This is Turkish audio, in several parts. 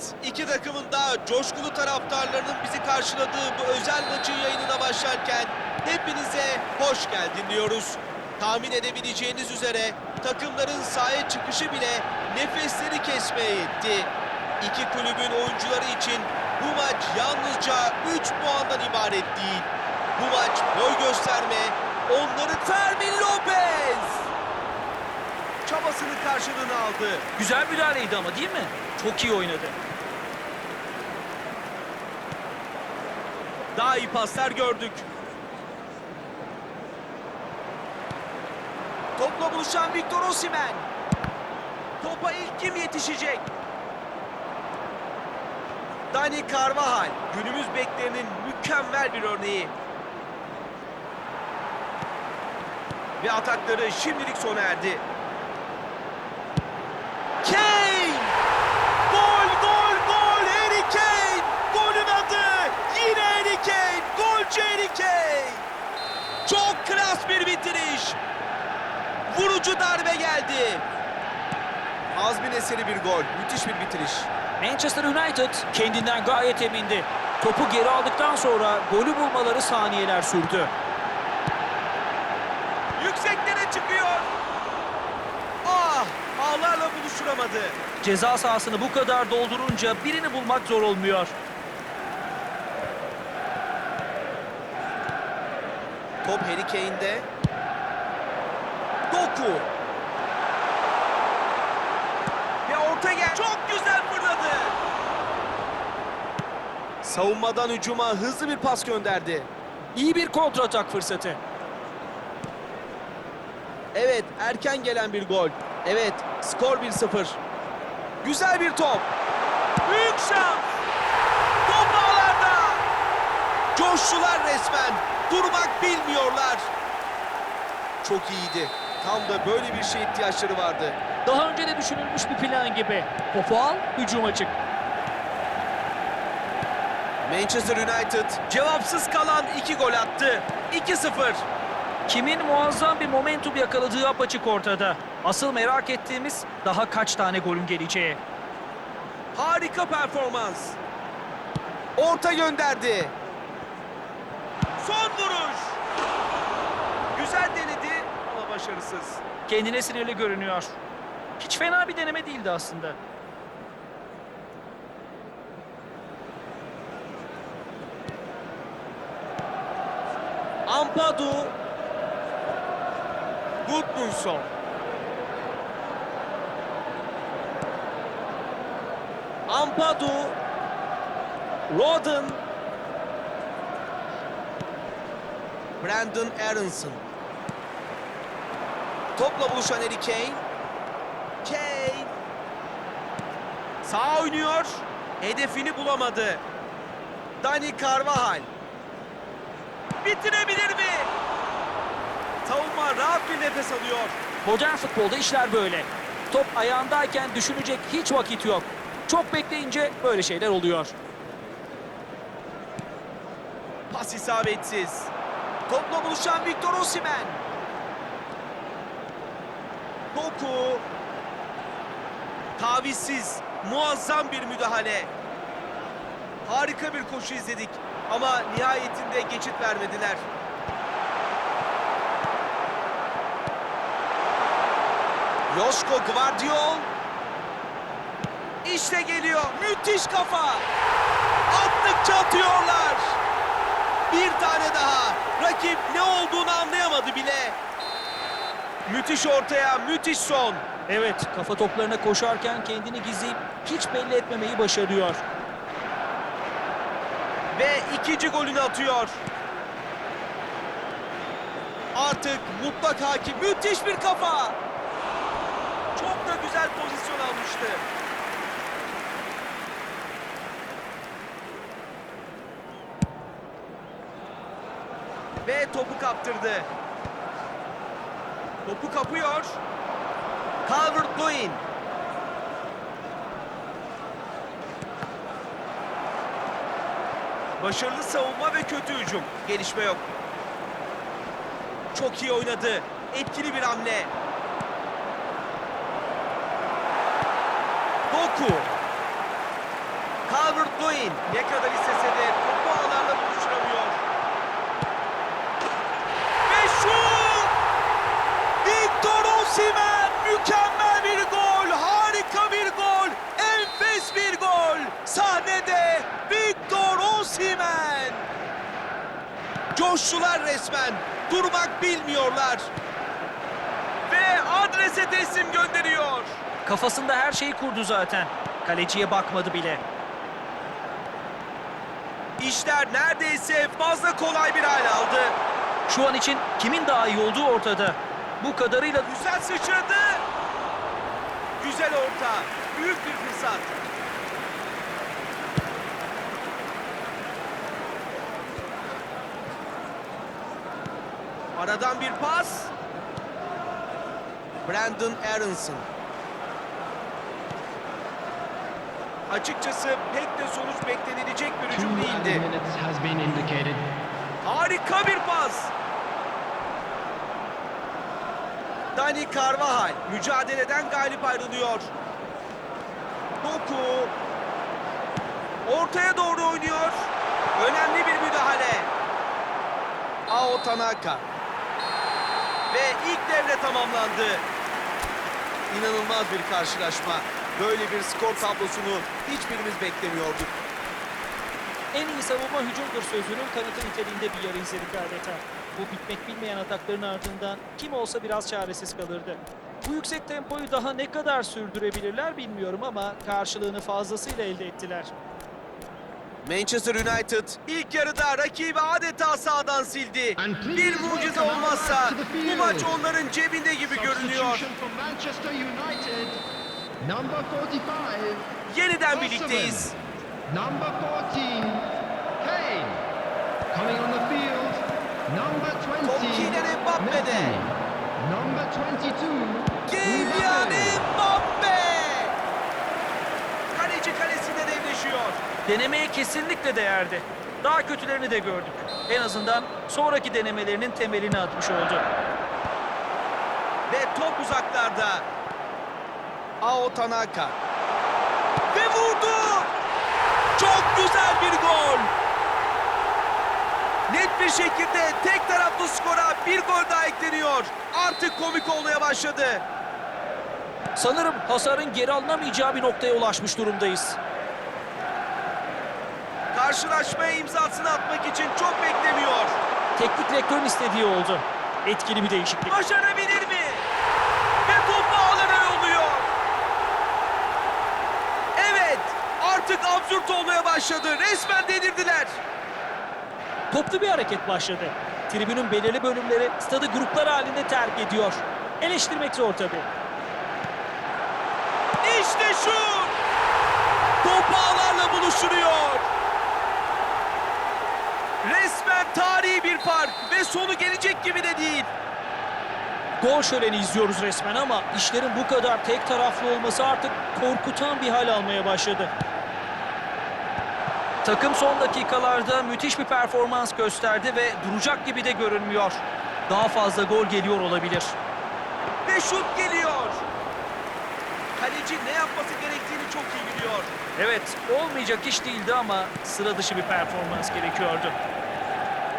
Evet, iki takımın da coşkulu taraftarlarının bizi karşıladığı bu özel maçın yayınına başlarken hepinize hoş geldin diyoruz. Tahmin edebileceğiniz üzere takımların sahaya çıkışı bile nefesleri kesmeye yetti. İki kulübün oyuncuları için bu maç yalnızca 3 puandan ibaret değil. Bu maç boy gösterme, onları Fermin Lopez! Çabasının karşılığını aldı. Güzel müdahaleydi ama değil mi? Çok iyi oynadı. Daha iyi paslar gördük. Topla buluşan Victor Osimhen. Topa ilk kim yetişecek? Dani Carvajal günümüz beklerinin mükemmel bir örneği. Ve atakları şimdilik sona erdi. Kane! Gol, gol, gol! Harry Kane! Golün adı yine Harry Kane! Golcü Harry Kane! Çok klas bir bitiriş. Vurucu darbe geldi. Azmin eseri bir gol. Müthiş bir bitiriş. Manchester United kendinden gayet emindi. Topu geri aldıktan sonra golü bulmaları saniyeler sürdü. Yükseklere çıkıyor. Ah! Ağlarla buluşturamadı. Ceza sahasını bu kadar doldurunca birini bulmak zor olmuyor. Top Harry Kane'de. Doku. Ve orta gel. Çok güzel fırladı. Savunmadan hücuma hızlı bir pas gönderdi. İyi bir kontratak fırsatı. Evet, erken gelen bir gol. Evet, skor 1-0. Güzel bir top. Büyük şans. Top ağlarda. Coştular resmen. Durmak bilmiyorlar. Çok iyiydi. Tam da böyle bir şeye ihtiyaçları vardı. Daha önce de düşünülmüş bir plan gibi. Topu al, hücuma çık. Manchester United cevapsız kalan iki gol attı. 2-0. Kimin muazzam bir momentum yakaladığı apaçık ortada. Asıl merak ettiğimiz daha kaç tane golün geleceği. Harika performans. Orta gönderdi. Son vuruş. Başarısız. Kendine sinirli görünüyor. Hiç fena bir deneme değildi aslında. Ampadu Gudmundsson Ampadu Roden Brandon Aronson Topla buluşan Harry Kane Kane Sağ oynuyor Hedefini bulamadı Dani Carvajal Bitirebilir mi? Savunma rahat bir nefes alıyor. Modern futbolda işler böyle. Top ayağındayken düşünecek hiç vakit yok. Çok bekleyince böyle şeyler oluyor. Pas isabetsiz. Topla buluşan Victor Osimhen. Doku. Tavizsiz. Muazzam bir müdahale. Harika bir koşu izledik. Ama nihayetinde geçit vermediler. Yosko Gvardiol. İşte geliyor. Müthiş kafa. Attıkça atıyorlar. Bir tane daha. Rakip ne olduğunu anlayamadı bile. Müthiş ortaya, müthiş son. Evet, kafa toplarına koşarken kendini gizleyip hiç belli etmemeyi başarıyor. Ve ikinci golünü atıyor. Artık mutlak hakim. Müthiş bir kafa. Çok da güzel pozisyon almıştı. Ve topu kaptırdı. Topu kapıyor. Calvert-Lewin. Başarılı savunma ve kötü hücum. Gelişme yok. Çok iyi oynadı. Etkili bir hamle. Doku. Calvert-Lewin ne kadar istese de topu ağlarla buluşturamıyor. Ve şut! Victor Osimhen mükemmel bir gol, harika bir gol, enfes bir gol. Sahnede Victor Osimhen. Coştular resmen, durmak bilmiyorlar. Ve adrese teslim gönderiyor. Kafasında her şeyi kurdu zaten. Kaleciye bakmadı bile. İşler neredeyse fazla kolay bir hal aldı. Şu an için kimin daha iyi olduğu ortada. Bu kadarıyla Güzel sıçradı. Güzel orta. Büyük bir fırsat. Aradan bir pas. Brandon Aronson. Açıkçası pek de sonuç beklenilecek bir hücum değildi. Harika bir pas. Dani Carvajal mücadeleden galip ayrılıyor. Doku ortaya doğru oynuyor. Önemli bir müdahale. Ao Tanaka. Ve ilk devre tamamlandı. İnanılmaz bir karşılaşma. Böyle bir skor tablosunu hiçbirimiz beklemiyorduk. en iyi savunma hücumdur sözünün kanıtı niteliğinde bir yarı izledik adeta. Bu bitmek bilmeyen atakların ardından kim olsa biraz çaresiz kalırdı. Bu yüksek tempoyu daha ne kadar sürdürebilirler bilmiyorum ama karşılığını fazlasıyla elde ettiler. Manchester United ilk yarıda rakibi adeta sağdan sildi. Bir mucize olmazsa bu maç onların cebinde gibi görünüyor. Substitution for Manchester United. Number 45. Yeniden birlikteyiz. Number 14. Kane. Coming on the field. Number 20. Top Kylian Mbappe'de. Messi. Number 22. Kylian. Mbappe! Kaleci kalesinde devleşiyor. Denemeye kesinlikle değerdi. Daha kötülerini de gördük. En azından sonraki denemelerinin temelini atmış oldu. Ve top uzaklarda. Ao Tanaka. Ve vurdu. Çok güzel bir gol. Net bir şekilde tek taraflı skora bir gol daha ekleniyor. Artık komik olmaya başladı. Sanırım hasarın geri alınamayacağı bir noktaya ulaşmış durumdayız. Karşılaşmaya imzasını atmak için çok beklemiyor. Teknik direktörün istediği oldu. Etkili bir değişiklik. Başarabilir mi? Ve topu ağlara yolluyor. Evet, artık absürt olmaya başladı. Resmen delirdiler. Toplu bir hareket başladı. Tribünün belirli bölümleri stadı gruplar halinde terk ediyor. Eleştirmek zor tabii. İşte şu. Top ağlarla buluşturuyor. Resmen tarihi bir fark ve sonu gelecek gibi de değil. Gol şöleni izliyoruz resmen ama işlerin bu kadar tek taraflı olması artık korkutan bir hal almaya başladı. Takım son dakikalarda müthiş bir performans gösterdi ve duracak gibi de görünmüyor. Daha fazla gol geliyor olabilir. Ve şut geliyor. Kaleci ne yapması gerektiğini çok iyi biliyor. Evet, olmayacak iş değildi ama sıra dışı bir performans gerekiyordu.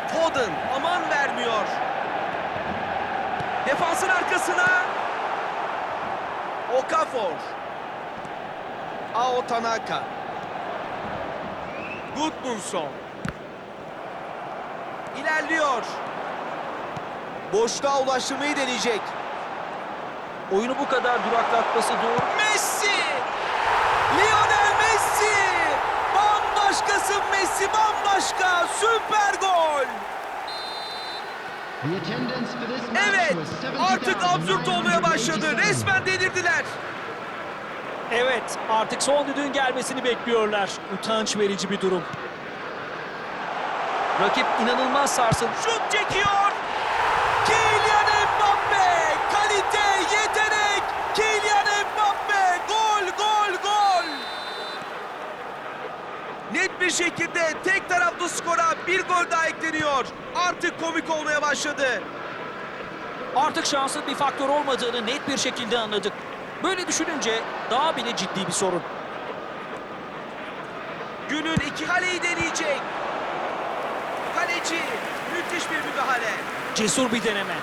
Foden aman vermiyor. Defansın arkasına. Okafor. Ao Tanaka. Gudmundsson. İlerliyor. Boşluğa ulaştırmayı deneyecek. Oyunu bu kadar duraklatması doğru. Messi! Lionel Messi! Bambaşkasın Messi bambaşka! Süper gol! Evet, artık absürt olmaya başladı. 70,987. Resmen delirdiler. Evet, artık son düdüğün gelmesini bekliyorlar. Utanç verici bir durum. Rakip inanılmaz sarsıldı. Şut çekiyor. Kylian Mbappe! Kalite, yetenek! Kylian Mbappe! Gol, gol, gol! Net bir şekilde tek taraflı skora bir gol daha ekleniyor. Artık komik olmaya başladı. Artık şansın bir faktör olmadığını net bir şekilde anladık. Böyle düşününce daha bile ciddi bir sorun. Günün iki kaleyi deneyecek. Kaleci müthiş bir müdahale. Cesur bir deneme.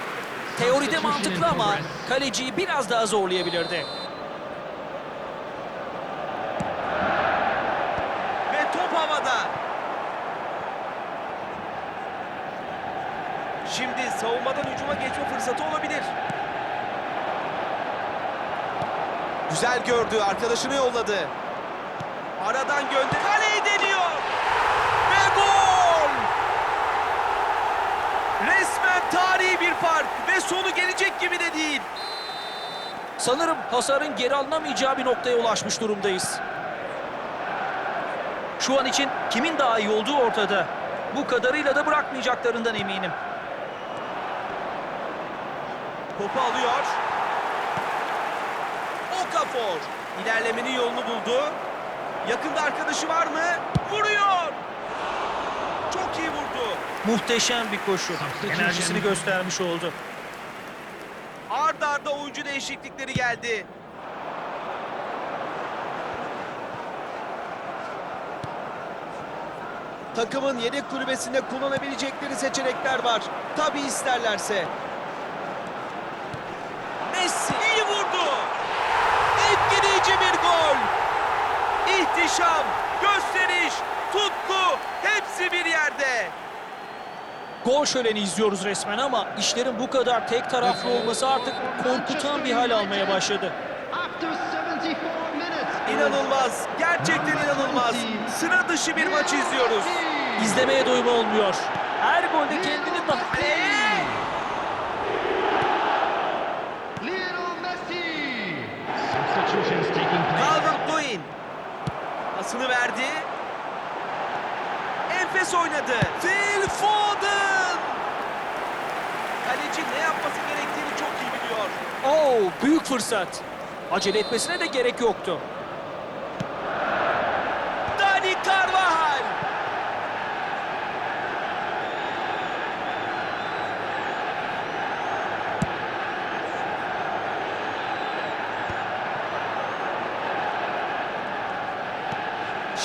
Teoride mantıklı ama kaleciyi biraz daha zorlayabilirdi. Ve top havada. Şimdi savunmadan hücuma geçme fırsatı olabilir. Güzel gördü, arkadaşını yolladı. Aradan gönder. Kaleyi deniyor. Ve gol! Resmen tarihi bir fark ve sonu gelecek gibi de değil. Sanırım hasarın geri alınamayacağı bir noktaya ulaşmış durumdayız. Şu an için kimin daha iyi olduğu ortada. Bu kadarıyla da bırakmayacaklarından eminim. Topu alıyor. Okafor ilerlemenin yolunu buldu. Yakında arkadaşı var mı? Vuruyor. Çok iyi vurdu. Muhteşem bir koşu. Enerjisini göstermiş oldu. Ard arda oyuncu değişiklikleri geldi. Takımın yedek kulübesinde kullanabilecekleri seçenekler var. Tabi isterlerse. Messi iyi vurdu. Etkileyici bir gol. İhtişam, gösteriş, tutku hepsi bir yerde. Gol şöleni izliyoruz resmen ama işlerin bu kadar tek taraflı olması artık korkutan bir hal almaya başladı. After 74 minutes. İnanılmaz. Gerçekten inanılmaz. Sıra dışı bir maç izliyoruz. İzlemeye doyum olmuyor. Her golde kendini daha... Lionel Messi. Pasını verdi. Enfes oynadı. Phil Foden. Kaleci ne yapması gerektiğini çok iyi biliyor. Oo, büyük fırsat. Acele etmesine de gerek yoktu. Dani Carvajal.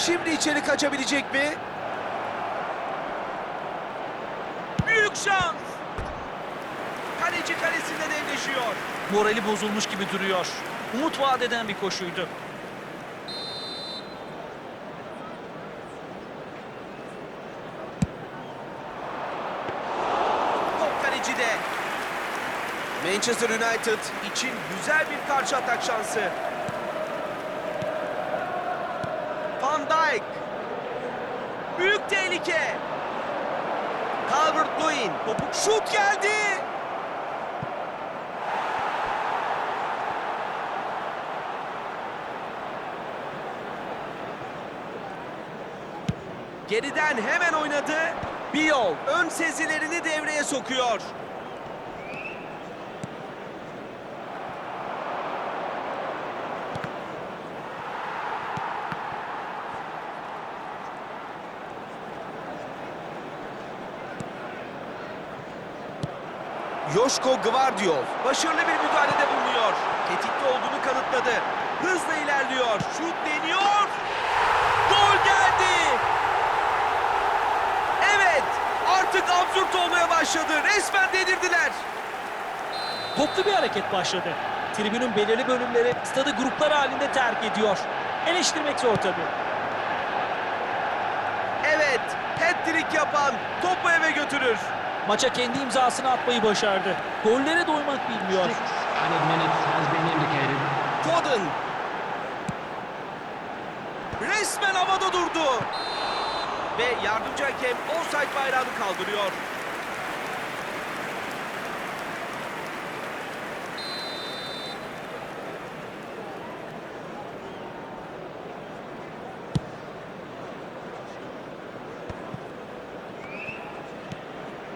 Şimdi içeri kaçabilecek mi? Büyük şans. Kaleci kalesinde devleşiyor. Morali bozulmuş gibi duruyor. Umut vaat eden bir koşuydu. Top kalecide. Manchester United için güzel bir karşı atak şansı. Dijk. Büyük tehlike. Calvert-Lewin. Topu şut geldi. Geriden hemen oynadı. Biol ön sezilerini devreye sokuyor. Yoşko Gvardiol başarılı bir müdahalede bulunuyor. Tetikte olduğunu kanıtladı. Hızla ilerliyor. Şut deniyor. Gol geldi. Evet, artık absürt olmaya başladı. Resmen dedirdiler. Toplu bir hareket başladı. Tribünün belirli bölümleri stadı gruplar halinde terk ediyor. Eleştirmek zor tabii. Evet, hat-trick yapan topu eve götürür. Maça kendi imzasını atmayı başardı. Gollere doymak bilmiyor. Six added minutes has been indicated. Foden. Resmen havada durdu. Ve yardımcı hakem offside bayrağını kaldırıyor.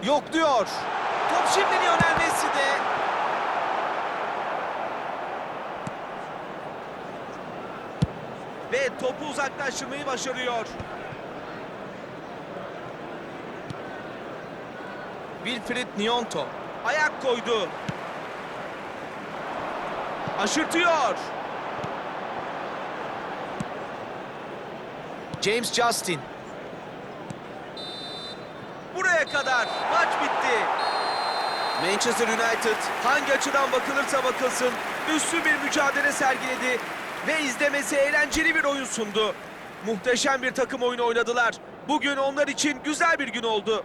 Yok diyor. Top şimdi Lionel Messi'de. Ve topu uzaklaştırmayı başarıyor. Wilfried Nyonto ayak koydu. Aşırtıyor. James Justin. Kadar maç bitti. Manchester United hangi açıdan bakılırsa bakılsın üstün bir mücadele sergiledi ve izlemesi eğlenceli bir oyun sundu. Muhteşem bir takım oyunu oynadılar. Bugün onlar için güzel bir gün oldu.